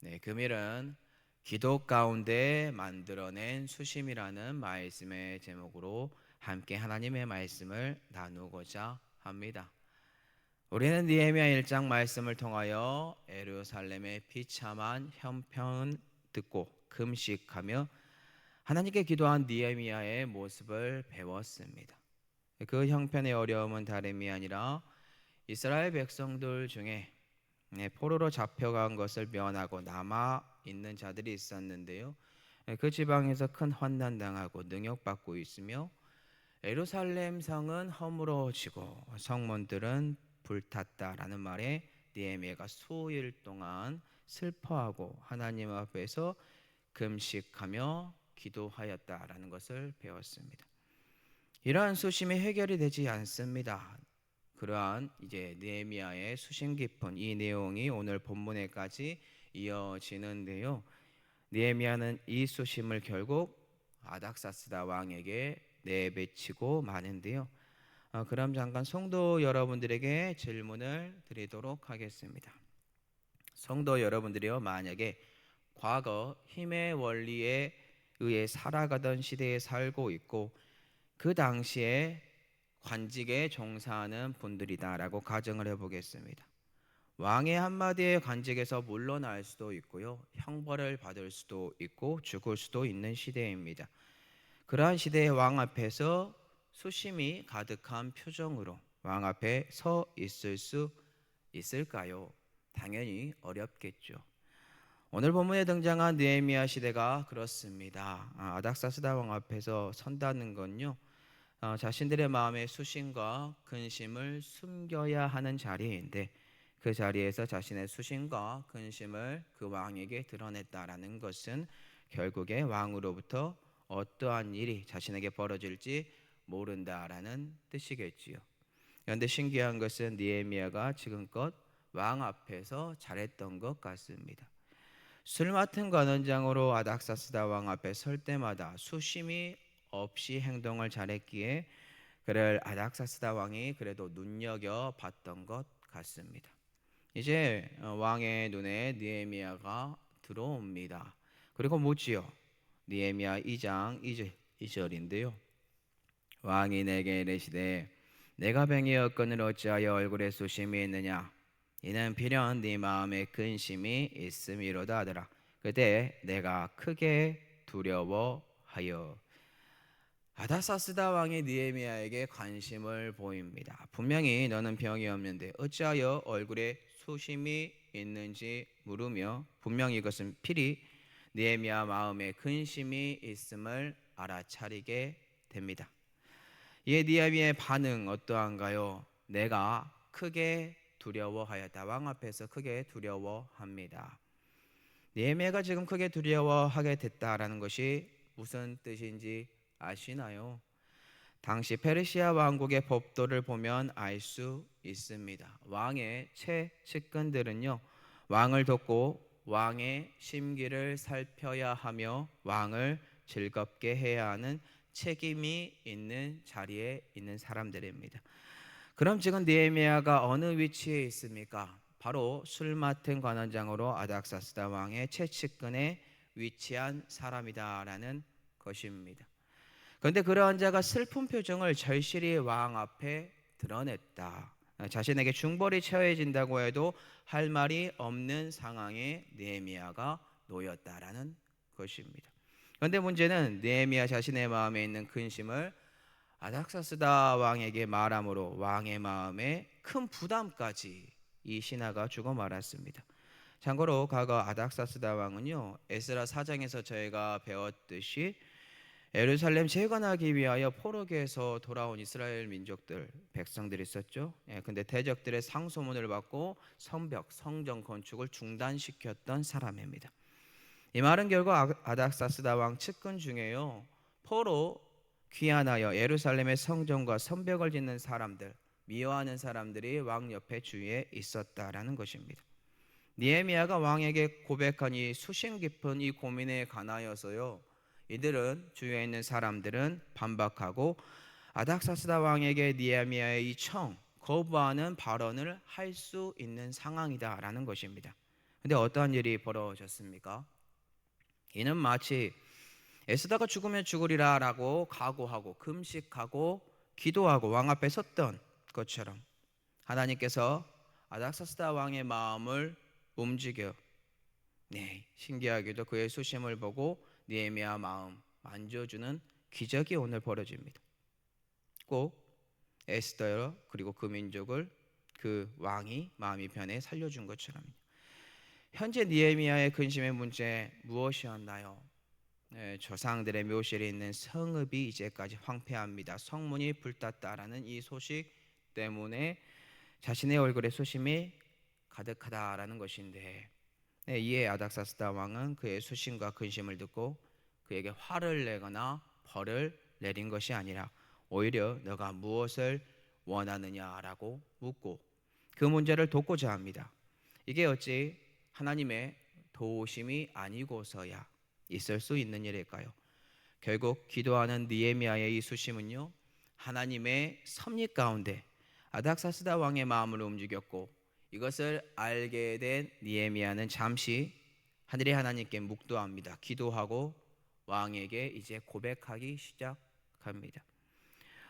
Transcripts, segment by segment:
네, 금일은 기도 가운데 만들어낸 수심이라는 말씀의 제목으로 함께 하나님의 말씀을 나누고자 합니다. 우리는 니에미야 1장 말씀을 통하여 에루살렘의 비참한 형편 듣고 금식하며 하나님께 기도한 니에미야의 모습을 배웠습니다. 그 형편의 어려움은 다름이 아니라 이스라엘 백성들 중에 네, 포로로 잡혀간 것을 면하고 남아 있는 자들이 있었는데요. 네, 그 지방에서 큰 환난 당하고 능욕 받고 있으며 에루살렘 성은 허물어지고 성문들은 불탔다라는 말에 니에미아가 수일 동안 슬퍼하고 하나님 앞에서 금식하며 기도하였다라는 것을 배웠습니다. 이러한 수심이 해결이 되지 않습니다. 그러한 이제 느헤미야의 수심 깊은 이 내용이 오늘 본문에까지 이어지는데요. 느헤미야는 이 수심을 결국 아닥사스다 왕에게 내배치고 마는데요. 어, 그럼 잠깐 성도 여러분들에게 질문을 드리도록 하겠습니다. 성도 여러분들이요 만약에 과거 힘의 원리에 의해 살아가던 시대에 살고 있고 그 당시에 관직에 종사하는 분들이다라고 가정을 해보겠습니다. 왕의 한마디의 관직에서 물러날 수도 있고요, 형벌을 받을 수도 있고 죽을 수도 있는 시대입니다. 그러한 시대의 왕 앞에서 수심이 가득한 표정으로 왕 앞에 서 있을 수 있을까요? 당연히 어렵겠죠. 오늘 본문에 등장한 느헤미야 시대가 그렇습니다. 아, 아닥사스다 왕 앞에서 선다는 건요. 어, 자신들의 마음의 수신과 근심을 숨겨야 하는 자리인데 그 자리에서 자신의 수신과 근심을 그 왕에게 드러냈다라는 것은 결국에 왕으로부터 어떠한 일이 자신에게 벌어질지 모른다라는 뜻이겠지요. 그런데 신기한 것은 니에미아가 지금껏 왕 앞에서 잘했던 것 같습니다. 술 맡은 관원장으로 아닥사스다 왕 앞에 설 때마다 수심이 없이 행동을 잘했기에 그를 아닥사스다 왕이 그래도 눈여겨 봤던 것 같습니다. 이제 어, 왕의 눈에 니에미아가 들어옵니다. 그리고 묻지요. 니에미아 2장 2절, 2절인데요. 왕이 내게 이르시되 내가 병이었거늘 어찌하여 얼굴에 수심이 있느냐 이는 필연 네 마음에 근심이 있음이로다 하더라 그때 내가 크게 두려워하여 아다사스다 왕이 니에미아에게 관심을 보입니다. 분명히 너는 병이 없는데 어찌하여 얼굴에 수심이 있는지 물으며 분명히 이것은 필히 니에미아 마음에 근심이 있음을 알아차리게 됩니다. 이에 니에미아의 반응 어떠한가요? 내가 크게 두려워하였다. 왕 앞에서 크게 두려워합니다. 니에미아가 지금 크게 두려워하게 됐다라는 것이 무슨 뜻인지 아시나요? 당시 페르시아 왕국의 법도를 보면 알 수 있습니다. 왕의 최측근들은요, 왕을 돕고 왕의 심기를 살펴야 하며 왕을 즐겁게 해야 하는 책임이 있는 자리에 있는 사람들입니다. 그럼 지금 니에미아가 어느 위치에 있습니까? 바로 술 맡은 관원장으로 아닥사스다 왕의 최측근에 위치한 사람이다라는 것입니다. 그런데 그러한 자가 슬픈 표정을 절실히 왕 앞에 드러냈다. 자신에게 중벌이 처해진다고 해도 할 말이 없는 상황에 느헤미야가 놓였다라는 것입니다. 그런데 문제는 느헤미야 자신의 마음에 있는 근심을 아닥사스다 왕에게 말함으로 왕의 마음에 큰 부담까지 이 신하가 주고 말았습니다. 참고로 과거 아닥사스다 왕은요 에스라 사장에서 저희가 배웠듯이 에루살렘 재건하기 위하여 포로기에서 돌아온 이스라엘 민족들 백성들이 있었죠. 예, 근데 대적들의 상소문을 받고 성벽 성전 건축을 중단시켰던 사람입니다. 이 말은 결국 아닥사스다 왕 측근 중에요 포로 귀환하여 예루살렘의 성전과 성벽을 짓는 사람들 미워하는 사람들이 왕 옆에 주위에 있었다라는 것입니다. 니에미아가 왕에게 고백한 이 수심 깊은 이 고민에 관하여서요. 이들은 주위에 있는 사람들은 반박하고 아닥사스다 왕에게 니에미아의 이청 거부하는 발언을 할 수 있는 상황이다라는 것입니다. 근데 어떠한 일이 벌어졌습니까? 이는 마치 에스더가 죽으면 죽으리라라고 각오하고 금식하고 기도하고 왕 앞에 섰던 것처럼 하나님께서 아닥사스다 왕의 마음을 움직여 네 신기하게도 그의 수심을 보고 니에미아 마음 만져주는 기적이 오늘 벌어집니다. 꼭 에스더 그리고 그 민족을 그 왕이 마음이 변해 살려준 것처럼 현재 니에미아의 근심의 문제 무엇이었나요? 네, 조상들의 묘실에 있는 성읍이 이제까지 황폐합니다. 성문이 불탔다라는 이 소식 때문에 자신의 얼굴에 수심이 가득하다라는 것인데 네, 이에 아닥사스다 왕은 그의 수심과 근심을 듣고 그에게 화를 내거나 벌을 내린 것이 아니라 오히려 너가 무엇을 원하느냐라고 묻고 그 문제를 돕고자 합니다. 이게 어찌 하나님의 도우심이 아니고서야 있을 수 있는 일일까요? 결국 기도하는 니에미아의 이 수심은요 하나님의 섭리 가운데 아닥사스다 왕의 마음을 움직였고 이것을 알게 된 니에미아는 잠시 하늘의 하나님께 묵도합니다. 기도하고 왕에게 이제 고백하기 시작합니다.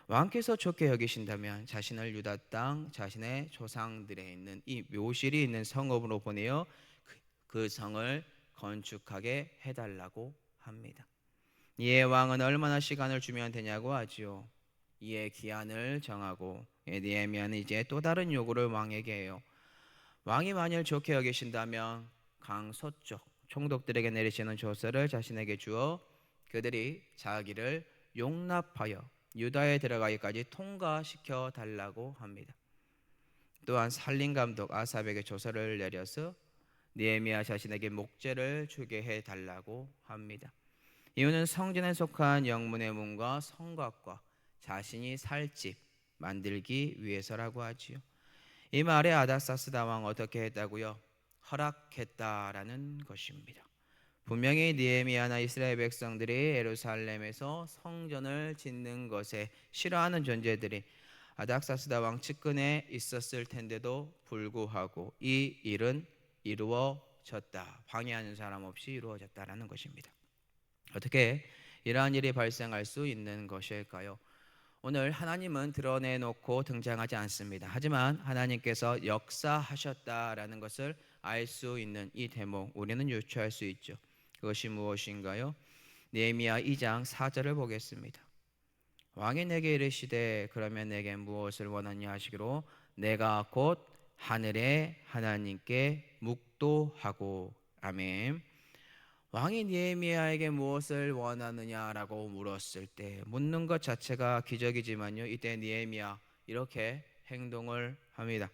왕께서 좋게 여기신다면 자신을 유다 땅 자신의 조상들에 있는 이 묘실이 있는 성읍으로 보내어 그, 그 성을 건축하게 해달라고 합니다. 이에 왕은 얼마나 시간을 주면 되냐고 하지요. 이에 기한을 정하고 니에미아는 이제 또 다른 요구를 왕에게 해요. 왕이 만일 좋게 여기신다면 강 서쪽 총독들에게 내리시는 조서를 자신에게 주어 그들이 자기를 용납하여 유다에 들어가기까지 통과시켜 달라고 합니다. 또한 살림 감독 아삽에게 조서를 내려서 니에미아 자신에게 목재를 주게 해 달라고 합니다. 이유는 성전에 속한 영문의 문과 성곽과 자신이 살 집 만들기 위해서라고 하지요. 이 말에 아닥사스 다 왕 어떻게 했다고요? 허락했다라는 것입니다. 분명히 니에미아나 이스라엘 백성들이 예루살렘에서 성전을 짓는 것에 싫어하는 존재들이 아닥사스다 왕 측근에 있었을 텐데도 불구하고 이 일은 이루어졌다. 방해하는 사람 없이 이루어졌다라는 것입니다. 어떻게 이러한 일이 발생할 수 있는 것일까요? 오늘 하나님은 드러내놓고 등장하지 않습니다. 하지만 하나님께서 역사하셨다라는 것을 알 수 있는 이 대목 우리는 유추할 수 있죠. 그것이 무엇인가요? 네미야 2장 4절을 보겠습니다. 왕이 내게 이르시되 그러면 내게 무엇을 원하냐 하시기로 내가 곧 하늘의 하나님께 묵도하고 아멘. 왕이 니에미아에게 무엇을 원하느냐라고 물었을 때 묻는 것 자체가 기적이지만요. 이때 니에미아 이렇게 행동을 합니다.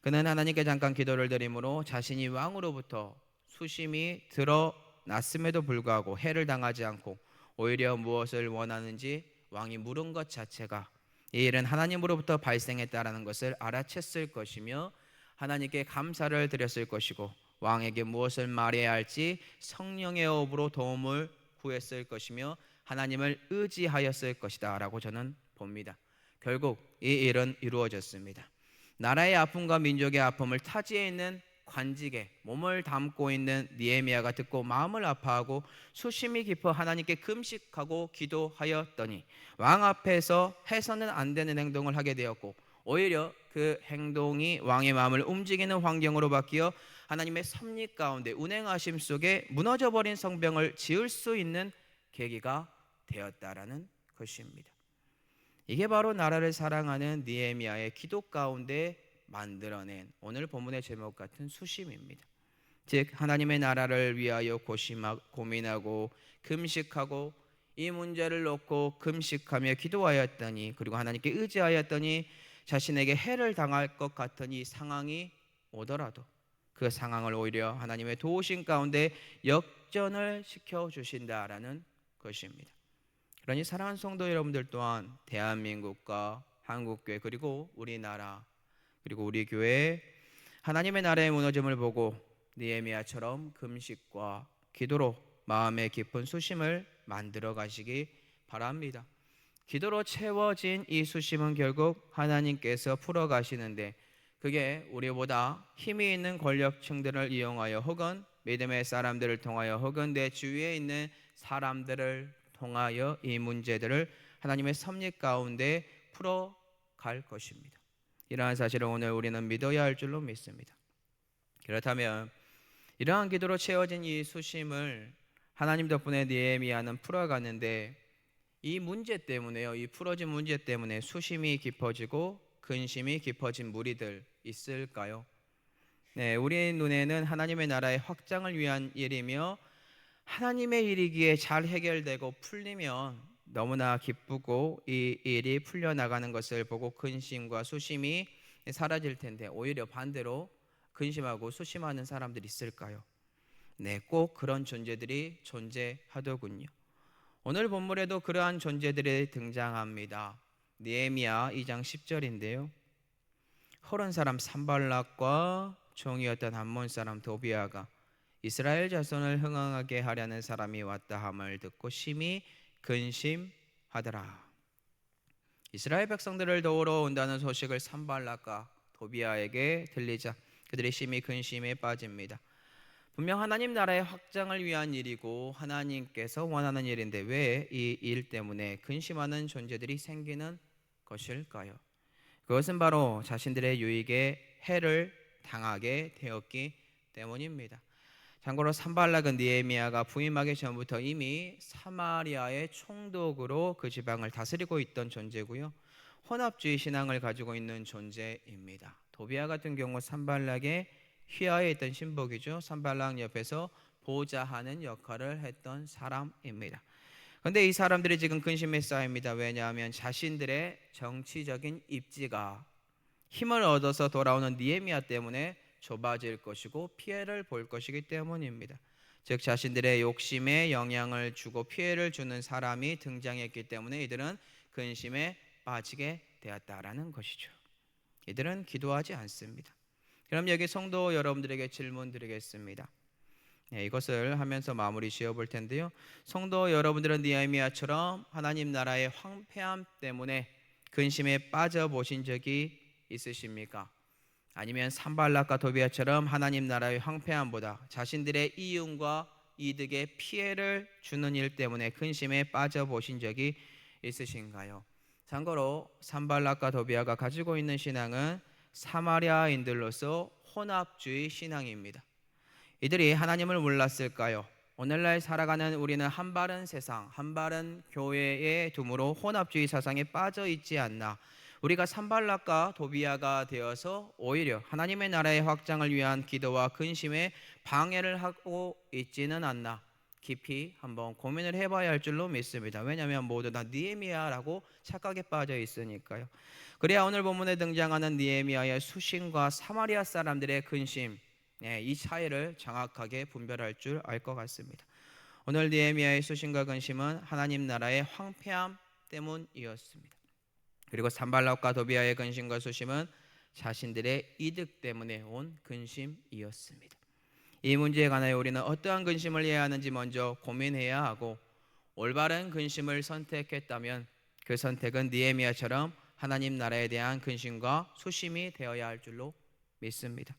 그는 하나님께 잠깐 기도를 드림으로 자신이 왕으로부터 수심이 드러났음에도 불구하고 해를 당하지 않고 오히려 무엇을 원하는지 왕이 물은 것 자체가 이 일은 하나님으로부터 발생했다라는 것을 알아챘을 것이며 하나님께 감사를 드렸을 것이고 왕에게 무엇을 말해야 할지 성령의 업으로 도움을 구했을 것이며 하나님을 의지하였을 것이다라고 저는 봅니다. 결국 이 일은 이루어졌습니다. 나라의 아픔과 민족의 아픔을 타지에 있는 관직에 몸을 담고 있는 니에미아가 듣고 마음을 아파하고 수심이 깊어 하나님께 금식하고 기도하였더니 왕 앞에서 해서는 안 되는 행동을 하게 되었고 오히려 그 행동이 왕의 마음을 움직이는 환경으로 바뀌어 하나님의 섭리 가운데 운행하심 속에 무너져 버린 성병을 지을 수 있는 계기가 되었다라는 것입니다. 이게 바로 나라를 사랑하는 니에미아의 기도 가운데 만들어낸 오늘 본문의 제목 같은 수심입니다. 즉 하나님의 나라를 위하여 고민하고 금식하고 이 문제를 놓고 금식하며 기도하였더니 그리고 하나님께 의지하였더니 자신에게 해를 당할 것 같은 이 상황이 오더라도 그 상황을 오히려 하나님의 도우심 가운데 역전을 시켜 주신다라는 것입니다. 그러니 사랑하는 성도 여러분들 또한 대한민국과 한국교회 그리고 우리나라 그리고 우리 교회 하나님의 나라의 무너짐을 보고 니에미아처럼 금식과 기도로 마음의 깊은 수심을 만들어 가시기 바랍니다. 기도로 채워진 이 수심은 결국 하나님께서 풀어 가시는데 그 그게 우리보다 힘이 있는 권력층들을 이용하여 혹은 믿음의 사람들을 통하여 혹은 내 주위에 있는 사람들을 통하여 이 문제들을 하나님의 섭리 가운데 풀어 갈 것입니다. 이러한 사실을 오늘 우리는 믿어야 할 줄로 믿습니다. 그렇다면 이러한 기도로 채워진 이 수심을 하나님 덕분에 니에미아는 풀어가는데 이 문제 때문에요. 이 풀어진 문제 때문에 수심이 깊어지고 근심이 깊어진 무리들 있을까요? 네, 우리 눈에는 하나님의 나라의 확장을 위한 일이며 하나님의 일이기에 잘 해결되고 풀리면 너무나 기쁘고 이 일이 풀려 나가는 것을 보고 근심과 수심이 사라질 텐데 오히려 반대로 근심하고 수심하는 사람들이 있을까요? 네, 꼭 그런 존재들이 존재하더군요. 오늘 본문에도 그러한 존재들이 등장합니다. 니에미야 2장 10절인데요. 허른 사람 산발락과 종이었던 한몬 사람 도비아가 이스라엘 자손을 흥황하게 하려는 사람이 왔다 함을 듣고 심히 근심하더라. 이스라엘 백성들을 도우러 온다는 소식을 산발락과 도비아에게 들리자 그들이 심히 근심에 빠집니다. 분명 하나님 나라의 확장을 위한 일이고 하나님께서 원하는 일인데 왜 이 일 때문에 근심하는 존재들이 생기는 것일까요? 그것은 바로 자신들의 유익에 해를 당하게 되었기 때문입니다. 참고로 산발락은 니에미아가 부임하기 전부터 이미 사마리아의 총독으로 그 지방을 다스리고 있던 존재고요. 혼합주의 신앙을 가지고 있는 존재입니다. 도비아 같은 경우 산발락의 휘하에 있던 신복이죠. 산발락 옆에서 보좌하는 역할을 했던 사람입니다. 그런데 이 사람들이 지금 근심에 쌓입니다. 왜냐하면 자신들의 정치적인 입지가 힘을 얻어서 돌아오는 니에미아 때문에 좁아질 것이고 피해를 볼 것이기 때문입니다. 즉 자신들의 욕심에 영향을 주고 피해를 주는 사람이 등장했기 때문에 이들은 근심에 빠지게 되었다라는 것이죠. 이들은 기도하지 않습니다. 그럼 여기 성도 여러분들에게 질문 드리겠습니다. 네, 이것을 하면서 마무리 지어 볼 텐데요. 성도 여러분들은 니에미아처럼 하나님 나라의 황폐함 때문에 근심에 빠져 보신 적이 있으십니까? 아니면 산발락과 도비아처럼 하나님 나라의 황폐함보다 자신들의 이윤과 이득에 피해를 주는 일 때문에 근심에 빠져 보신 적이 있으신가요? 참고로 산발락과 도비아가 가지고 있는 신앙은 사마리아인들로서 혼합주의 신앙입니다. 이들이 하나님을 몰랐을까요? 오늘날 살아가는 우리는 한바른 세상, 한바른 교회의 둠으로 혼합주의 사상에 빠져 있지 않나. 우리가 산발락과 도비아가 되어서 오히려 하나님의 나라의 확장을 위한 기도와 근심에 방해를 하고 있지는 않나. 깊이 한번 고민을 해봐야 할 줄로 믿습니다. 왜냐하면 모두 다 니에미아라고 착각에 빠져 있으니까요. 그래야 오늘 본문에 등장하는 니에미아의 수신과 사마리아 사람들의 근심, 네, 이 차이를 정확하게 분별할 줄 알 것 같습니다. 오늘 니에미아의 수신과 근심은 하나님 나라의 황폐함 때문이었습니다. 그리고 산발락과 도비아의 근심과 수심은 자신들의 이득 때문에 온 근심이었습니다. 이 문제에 관하여 우리는 어떠한 근심을 해야 하는지 먼저 고민해야 하고 올바른 근심을 선택했다면 그 선택은 니에미아처럼 하나님 나라에 대한 근심과 수심이 되어야 할 줄로 믿습니다.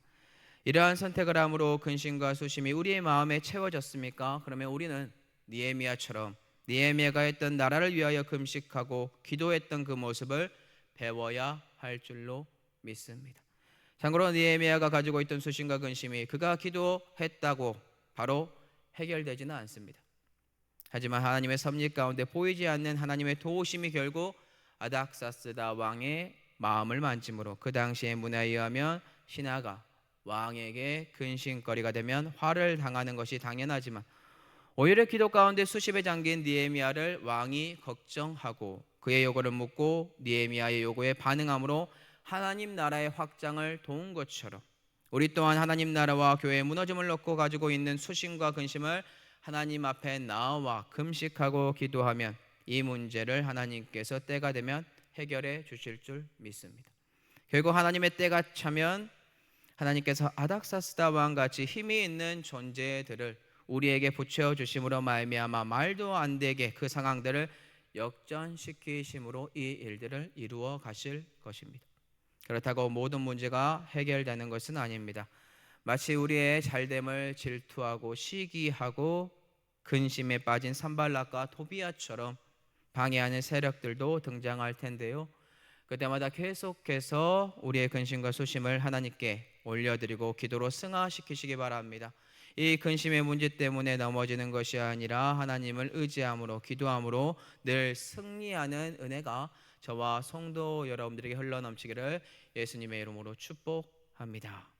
이러한 선택을 함으로 근심과 수심이 우리의 마음에 채워졌습니까? 그러면 우리는 니에미아처럼 니에미아가 했던 나라를 위하여 금식하고 기도했던 그 모습을 배워야 할 줄로 믿습니다. 참고로 니에미아가 가지고 있던 수심과 근심이 그가 기도했다고 바로 해결되지는 않습니다. 하지만 하나님의 섭리 가운데 보이지 않는 하나님의 도우심이 결국 아닥사스다 왕의 마음을 만짐으로 그 당시의 문화에 의하면 신하가 왕에게 근심거리가 되면 화를 당하는 것이 당연하지만 오히려 기도 가운데 수십에 잠긴 니에미아를 왕이 걱정하고 그의 요구를 묻고 니에미아의 요구에 반응함으로 하나님 나라의 확장을 도운 것처럼 우리 또한 하나님 나라와 교회의 무너짐을 넣고 가지고 있는 수심과 근심을 하나님 앞에 나와 금식하고 기도하면 이 문제를 하나님께서 때가 되면 해결해 주실 줄 믿습니다. 결국 하나님의 때가 차면 하나님께서 아닥사스다 왕 같이 힘이 있는 존재들을 우리에게 붙여 주심으로 말미암아 말도 안 되게 그 상황들을 역전시키심으로 이 일들을 이루어 가실 것입니다. 그렇다고 모든 문제가 해결되는 것은 아닙니다. 마치 우리의 잘됨을 질투하고 시기하고 근심에 빠진 산발락과 토비아처럼 방해하는 세력들도 등장할 텐데요. 그때마다 계속해서 우리의 근심과 소심을 하나님께 올려드리고 기도로 승화시키시기 바랍니다. 이 근심의 문제 때문에 넘어지는 것이 아니라 하나님을 의지함으로 기도함으로 늘 승리하는 은혜가 저와 성도 여러분들에게 흘러넘치기를 예수님의 이름으로 축복합니다.